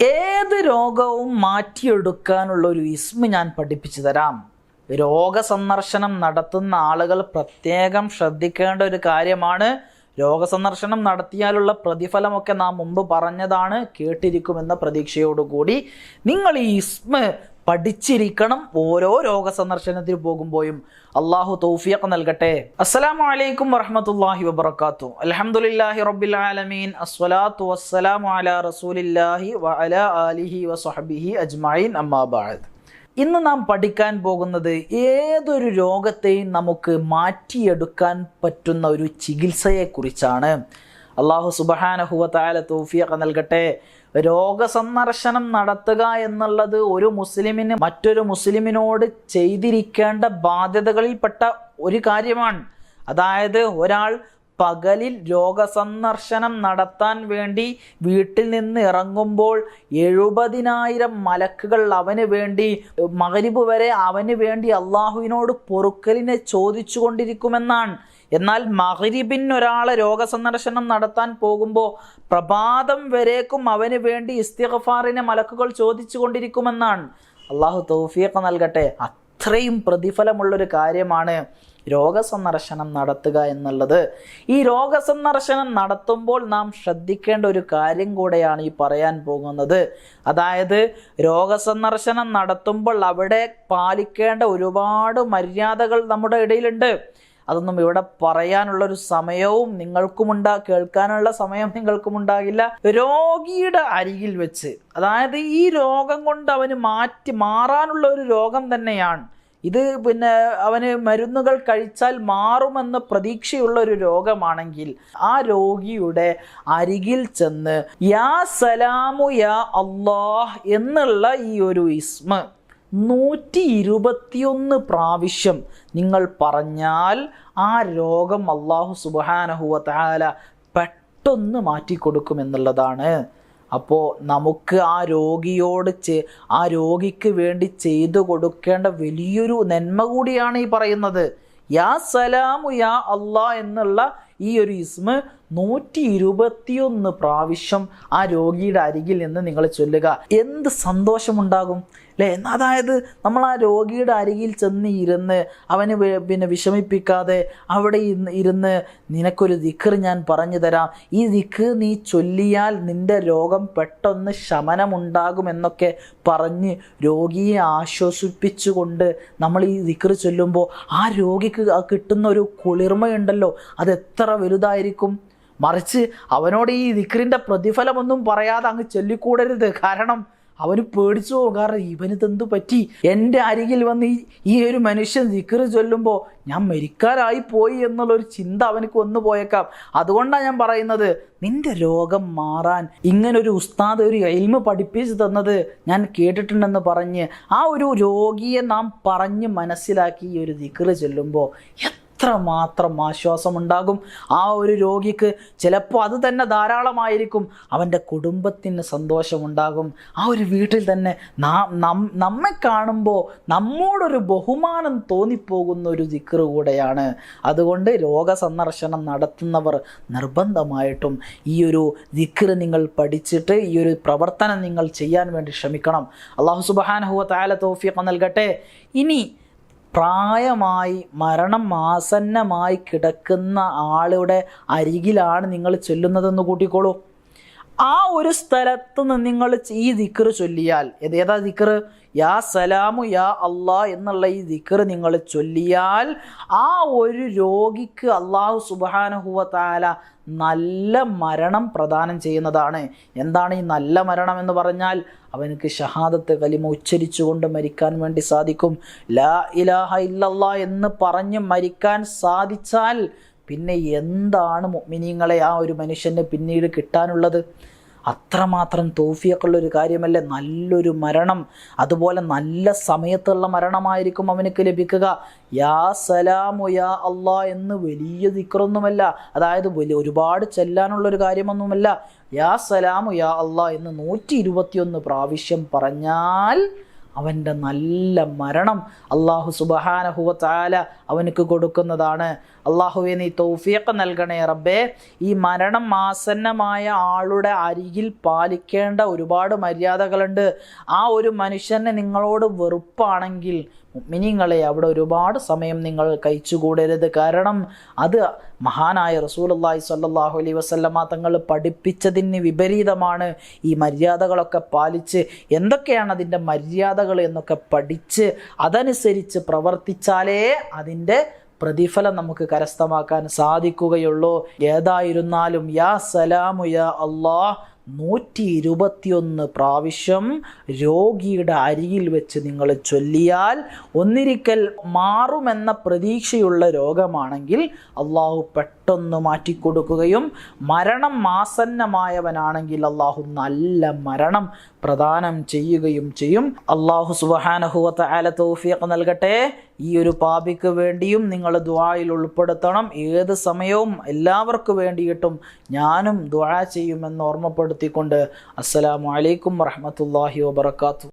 ഏത് രോഗവും മാറ്റിയെടുക്കാനുള്ള ഒരു ഇസ്മ ഞാൻ പഠിപ്പിച്ചു തരാം. രോഗസന്ദർശനം നടത്തുന്ന ആളുകൾ പ്രത്യേകം ശ്രദ്ധിക്കേണ്ട ഒരു കാര്യമാണ്. രോഗസന്ദർശനം നടത്തിയാലുള്ള പ്രതിഫലമൊക്കെ നാം മുമ്പ് പറഞ്ഞതാണ് കേട്ടിരിക്കുമെന്ന പ്രതീക്ഷയോടുകൂടി. നിങ്ങൾ ഈ ഇസ്മ പഠിച്ചിരിക്കണം ഓരോ രോഗ സന്ദർശനത്തിന് പോകുമ്പോഴും. അള്ളാഹു തൗഫിയക്ക് നൽകട്ടെ. അസ്സലാമു അലൈക്കും വറഹ്മത്തുള്ളാഹി വബർക്കാത്തു അലഹമുല്ലാഹി റബ്ബിൽ ആലമീൻ. അസ്സലാത്തു വസ്സലാമു അലാ റസൂലില്ലാഹി വഅലാ ആലിഹി വസഹബിഹി അജ്മഈൻ. അമ്മാബാദ് ഇന്ന് നാം പഠിക്കാൻ പോകുന്നത് ഏതൊരു രോഗത്തെയും നമുക്ക് മാറ്റിയെടുക്കാൻ പറ്റുന്ന ഒരു ചികിത്സയെക്കുറിച്ചാണ്. അള്ളാഹു സുബഹാനഹുവ താല തൗഫിയഖ് നൽകട്ടെ. രോഗസന്ദർശനം നടത്തുക എന്നുള്ളത് ഒരു മുസ്ലിമിന് മറ്റൊരു മുസ്ലിമിനോട് ചെയ്തിരിക്കേണ്ട ബാധ്യതകളിൽപ്പെട്ട ഒരു കാര്യമാണ്. അതായത് ഒരാൾ പകലിൽ രോഗസന്ദർശനം നടത്താൻ വേണ്ടി വീട്ടിൽ നിന്ന് ഇറങ്ങുമ്പോൾ എഴുപതിനായിരം മലക്കുകൾ അവന് വേണ്ടി മകരിബ് വരെ അവന് വേണ്ടി അള്ളാഹുവിനോട് പൊറുക്കലിനെ ചോദിച്ചു കൊണ്ടിരിക്കുമെന്നാണ് എന്നാൽ മഹരിബിൻ ഒരാളെ രോഗസന്ദർശനം നടത്താൻ പോകുമ്പോൾ പ്രഭാതം വരേക്കും അവന് വേണ്ടി ഇസ്തിഗഫാറിനെ മലക്കുകൾ ചോദിച്ചു കൊണ്ടിരിക്കുമെന്നാണ് അള്ളാഹു തൗഫീഖ് നൽകട്ടെ. അത്രയും പ്രതിഫലമുള്ളൊരു കാര്യമാണ് രോഗസന്ദർശനം നടത്തുക എന്നുള്ളത്. ഈ രോഗസന്ദർശനം നടത്തുമ്പോൾ നാം ശ്രദ്ധിക്കേണ്ട ഒരു കാര്യം കൂടെയാണ് ഈ പറയാൻ പോകുന്നത്. അതായത് രോഗസന്ദർശനം നടത്തുമ്പോൾ അവിടെ പാലിക്കേണ്ട ഒരുപാട് മര്യാദകൾ നമ്മുടെ ഇടയിലുണ്ട്. അതൊന്നും ഇവിടെ പറയാനുള്ള ഒരു സമയവും നിങ്ങൾക്കുമുണ്ടാ കേൾക്കാനുള്ള സമയം നിങ്ങൾക്കുമുണ്ടാകില്ല. രോഗിയുടെ അരികിൽ വെച്ച്. അതായത് ഈ രോഗം കൊണ്ട് അവന് മാറ്റി മാറാനുള്ള ഒരു രോഗം തന്നെയാണ്. ഇത് പിന്നെ അവന് മരുന്നുകൾ കഴിച്ചാൽ മാറുമെന്ന് പ്രതീക്ഷയുള്ള ഒരു രോഗമാണെങ്കിൽ ആ രോഗിയുടെ അരികിൽ ചെന്ന് യാ സലാമു യാ അള്ളാഹ് എന്നുള്ള ഈ ഒരു ഇസ്മ നൂറ്റി ഇരുപത്തിയൊന്ന് പ്രാവശ്യം നിങ്ങൾ പറഞ്ഞാൽ ആ രോഗം അള്ളാഹു സുബാനഹുവ താല പെട്ടെന്ന് മാറ്റിക്കൊടുക്കുമെന്നുള്ളതാണ് അപ്പോൾ നമുക്ക് ആ രോഗിയോട് ചെ ആ രോഗിക്ക് വേണ്ടി ചെയ്തു കൊടുക്കേണ്ട വലിയൊരു നന്മ കൂടിയാണ് ഈ പറയുന്നത്. യാ സലാമു യാ അള്ളാ എന്നുള്ള ഈ ഒരു ഇസ്മ നൂറ്റി ഇരുപത്തിയൊന്ന് പ്രാവശ്യം ആ രോഗിയുടെ അരികിൽ നിന്ന് നിങ്ങൾ ചൊല്ലുക. എന്ത് സന്തോഷമുണ്ടാകും? അല്ലേ? അതായത് നമ്മൾ ആ രോഗിയുടെ അരികിൽ ചെന്ന് ഇരുന്ന് അവന് പിന്നെ വിഷമിപ്പിക്കാതെ അവിടെ ഇരുന്ന് നിനക്കൊരു ദിക്കർ ഞാൻ പറഞ്ഞു തരാം. ഈ ദിക്ക് നീ ചൊല്ലിയാൽ നിന്റെ രോഗം പെട്ടെന്ന് ശമനമുണ്ടാകുമെന്നൊക്കെ പറഞ്ഞ് രോഗിയെ ആശ്വസിപ്പിച്ചുകൊണ്ട് നമ്മൾ ഈ ദിക്കർ ചൊല്ലുമ്പോൾ ആ രോഗിക്ക് കിട്ടുന്ന ഒരു കുളിർമയുണ്ടല്ലോ. അത് എത്ര വലുതായിരിക്കും? മറിച്ച് അവനോട് ഈ ദിക്റിന്റെ പ്രതിഫലമൊന്നും പറയാതെ അങ്ങ് ചൊല്ലിക്കൂടരുത്. കാരണം അവന് പേടിച്ചു? പോകും കാരണം ഇവനിതെന്ത് പറ്റി? എന്റെ അരികിൽ വന്ന് ഈ ഒരു മനുഷ്യൻ ദിക്റ് ചൊല്ലുമ്പോൾ ഞാൻ മരിക്കാനായി പോയി എന്നുള്ളൊരു ചിന്ത അവനക്ക് വന്നു പോയേക്കാം. അതുകൊണ്ടാണ് ഞാൻ പറയുന്നത് നിന്റെ രോഗം മാറാൻ ഇങ്ങനൊരു ഉസ്താദ് ഒരു എൽമ പഠിപ്പിച്ചു തന്നത് ഞാൻ കേട്ടിട്ടുണ്ടെന്ന് പറഞ്ഞ് ആ ഒരു രോഗിയെ നാം പറഞ്ഞ് മനസ്സിലാക്കി ഈ ഒരു ദിക്റ് ചൊല്ലുമ്പോൾ എത്രമാത്രം ആശ്വാസമുണ്ടാകും? ആ ഒരു രോഗിക്ക് ചിലപ്പോൾ അത് തന്നെ ധാരാളമായിരിക്കും. അവന്റെ കുടുംബത്തിന് സന്തോഷമുണ്ടാകും. ആ ഒരു വീട്ടിൽ തന്നെ നാം നമ്മെ കാണുമ്പോൾ നമ്മോടൊരു ബഹുമാനം തോന്നിപ്പോകുന്ന ഒരു ദിക്റ് കൂടെയാണ്. അതുകൊണ്ട് രോഗസന്ദർശനം നടത്തുന്നവർ നിർബന്ധമായിട്ടും ഈ ഒരു ദിക്റ് നിങ്ങൾ പഠിച്ചിട്ട് ഈ ഒരു പ്രവർത്തനം നിങ്ങൾ ചെയ്യാൻ വേണ്ടി ശ്രമിക്കണം. അള്ളാഹു സുബാനഹുവ താല തോഫിയൊക്കെ നൽകട്ടെ. ഇനി പ്രായമായി മരണം ആസന്നമായി കിടക്കുന്ന ആളുടെ അരികിലാണ് നിങ്ങൾ ചെല്ലുന്നതെന്ന് കൂട്ടിക്കോളൂ. ആ ഒരു സ്ഥലത്ത് നിന്ന് നിങ്ങൾ ഈ ദിക്കർ ചൊല്ലിയാൽ ഏതാ ദിക്കർ യാ സലാമു യാ അള്ളാ എന്നുള്ള ഈ ദിക്കർ നിങ്ങൾ ചൊല്ലിയാൽ ആ ഒരു രോഗിക്ക് അള്ളാഹു സുബാനഹുവ നല്ല മരണം പ്രദാനം ചെയ്യുന്നതാണ്. എന്താണ് ഈ നല്ല മരണം എന്ന് പറഞ്ഞാൽ? അവനക്ക് ഷഹാദത്ത് കലിമ ഉച്ചരിച്ചുകൊണ്ട് മരിക്കാൻ വേണ്ടി സാധിക്കും. ലാ ഇലാഹ ഇല്ലല്ലാ എന്ന് പറഞ്ഞ് മരിക്കാൻ സാധിച്ചാൽ പിന്നെ എന്താണ് മിനിങ്ങളെ ആ ഒരു മനുഷ്യന് പിന്നീട് കിട്ടാനുള്ളത്? അത്രമാത്രം തോഫിയൊക്കെയുള്ള ഒരു കാര്യമല്ലേ? നല്ലൊരു മരണം. അതുപോലെ നല്ല സമയത്തുള്ള മരണമായിരിക്കും അവനക്ക് ലഭിക്കുക. യാ സലാമു യാ അള്ളാ എന്ന് വലിയ ദിക്റൊന്നുമല്ല. അതായത് വലിയ ഒരുപാട് ചെല്ലാനുള്ള ഒരു കാര്യമൊന്നുമല്ല. യാ സലാമു യാ അള്ളാ എന്ന് നൂറ്റി ഇരുപത്തിയൊന്ന് പ്രാവശ്യം പറഞ്ഞാൽ അവന്റെ നല്ല മരണം അള്ളാഹു സുബഹാനഹുവ താല അവനക്ക് കൊടുക്കുന്നതാണ്. അള്ളാഹുവെ നീ തൗഫീഖ് നൽകണേ റബ്ബേ. ഈ മരണം ആസന്നമായ ആളുടെ അരികിൽ പാലിക്കേണ്ട ഒരുപാട് മര്യാദകളുണ്ട്. ആ ഒരു മനുഷ്യനെ നിങ്ങളോട് വെറുപ്പാണെങ്കിൽ മിനിങ്ങളെ അവിടെ ഒരുപാട് സമയം നിങ്ങൾ കഴിച്ചുകൂടരുത്. കാരണം അത് മഹാനായ റസൂലുള്ളാഹി സല്ലാഹു അലൈ വസല്ലമ തങ്ങൾ പഠിപ്പിച്ചതിന് വിപരീതമാണ് ഈ മര്യാദകളൊക്കെ പാലിച്ച് എന്തൊക്കെയാണ് അതിന്റെ മര്യാദകൾ എന്നൊക്കെ പഠിച്ച് അതനുസരിച്ച് പ്രവർത്തിച്ചാലേ അതിന്റെ പ്രതിഫലം നമുക്ക് കരസ്ഥമാക്കാൻ സാധിക്കുകയുള്ളൂ. ഏതായിരുന്നാലും യാ സലാമു യാ അള്ളാഹ് നൂറ്റി ഇരുപത്തിയൊന്ന് പ്രാവശ്യം രോഗിയുടെ അരികിൽ വെച്ച് നിങ്ങൾ ചൊല്ലിയാൽ ഒന്നിരിക്കൽ മാറുമെന്ന പ്രതീക്ഷയുള്ള രോഗമാണെങ്കിൽ അള്ളാഹു പെട്ടെന്ന് മാറ്റിക്കൊടുക്കുകയും മരണം ആസന്നമായവനാണെങ്കിൽ അള്ളാഹു നല്ല മരണം പ്രദാനം ചെയ്യുകയും ചെയ്യും. അള്ളാഹു സുബഹാനഹുവത്ത ആല തൗഫീഖ് നൽകട്ടെ. ഈ ഒരു പാപിക്ക് വേണ്ടിയും നിങ്ങൾ ദ്വായിൽ ഉൾപ്പെടുത്തണം. ഏത് സമയവും എല്ലാവർക്കും വേണ്ടിയിട്ടും ഞാനും ദ്വാ ചെയ്യുമെന്ന് ഓർമ്മപ്പെടുത്തിക്കൊണ്ട് അസ്സലാമു അലൈക്കും വറഹ്മത്തുള്ളാഹി വബറകാതുഹു.